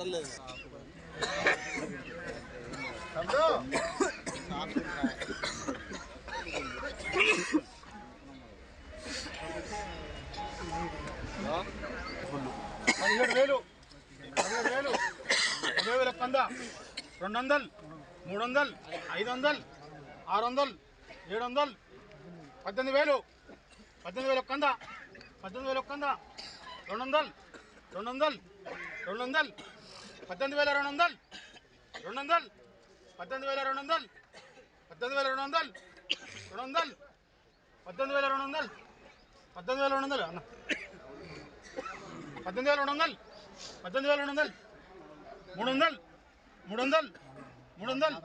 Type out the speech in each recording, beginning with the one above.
ఆడలేదు పదిహేడు వేలు పదిహేడు వేలు పదిహేడు వేల కంద రెండు వందలు మూడు వందలు ఐదు వందలు ఆరు వందలు ఏడు వందలు పద్దెనిమిది వేలు పద్దెనిమిది వేల ఒక్కంద పద్దెనిమిది వేల ఒక్కంద రెండు వందలు రెండు వందలు రెండు వందలు పద్దెనిమిది వేల రెండు వందలు రెండు వందలు పద్దెనిమిది వేల రెండు వందలు పద్దెనిమిది వేల రెండు వందలు రెండు వందలు పద్దెనిమిది వేల రెండు వందలు పద్దెనిమిది వేల రెండు వందలు అన్న పద్దెనిమిది వేల రెండు వందలు పద్దెనిమిది వేల రెండు వందలు మూడు వందలు మూడు వందలు మూడు వందలు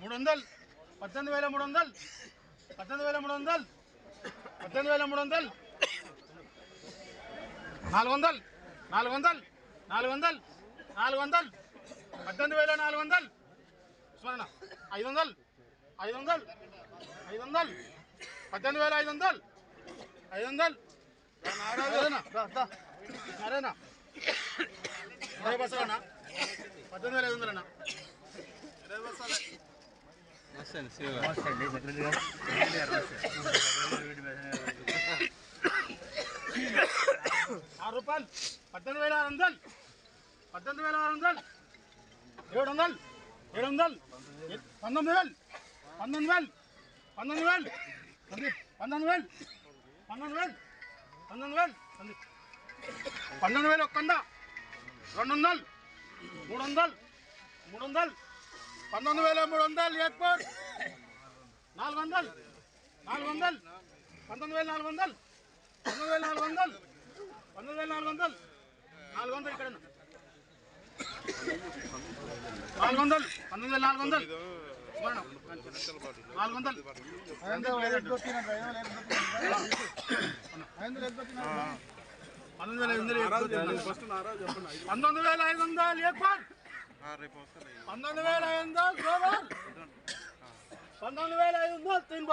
మూడు వందలు పద్దెనిమిది వేల మూడు వందలు పద్దెనిమిది వేల మూడు వందలు పద్దెనిమిది వేల మూడు వందలు నాలుగు వందలు నాలుగు వందలు నాలుగు వందలు నాలుగు వందలు. పద్దెనిమిది వేల నాలుగు వందలు. స్మరణ ఐదు వందలు. ఐదు వందలు. ఐదు వందలు. పద్దెనిమిది వేల ఐదు వందలు. ఐదు వందలు. సరేనా నారాయణ. ఇరవై బస్సులన్నా పద్దెనిమిది వేల ఐదు వందలన్నా. ఆరు రూపాయలు. పద్దెనిమిది వేల ఆరు వందలు. పద్దెనిమిది వేల ఆరు వందలు ఏడు వందలు ఏడు వందలు పంతొమ్మిది వేలు పంతొమ్మిది వేలు పంతొమ్మిది వేలు పంతొమ్మిది వేలు పంతొమ్మిది వేలు పంతొమ్మిది వేలు పన్నెండు పంతొమ్మిది వేలు ఒక్క వంద రెండు వందలు మూడు వందలు మూడు వందలు పంతొమ్మిది వేల మూడు వందలు ఎయిర్పోర్ట్ నాలుగు వందలు నాలుగు వందలు పంతొమ్మిది వేల నాలుగు వందలు పంతొమ్మిది వేల నాలుగు వందలు పంతొమ్మిది వేల నాలుగు వందలు నాలుగు వందలు ఇక్కడ నాలుగు వందలు పంతొమ్మిది వేల నాలుగు వందలు నాలుగు వందలు పంతొమ్మిది వేల ఐదు వందలు. పంతొమ్మిది వేల ఐదు వందలు ఏర్పాటు పంతొమ్మిది వేల ఐదు వందలు గ్లోబల్ పంతొమ్మిది వేల ఐదు వందలు తిన్